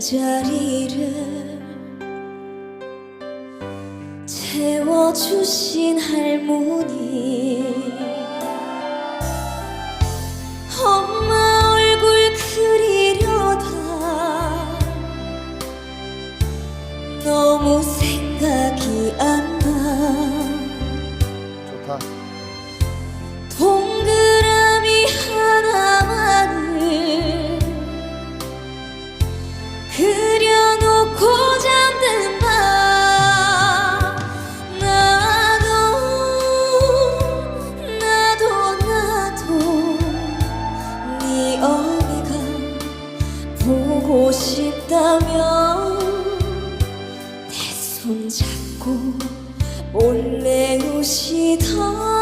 빈자리를 채워주신 할머니 엄마 얼굴 그리려다 너무 생각이 안 나 좋다. 싶다면 내 손 잡고 몰래 우시던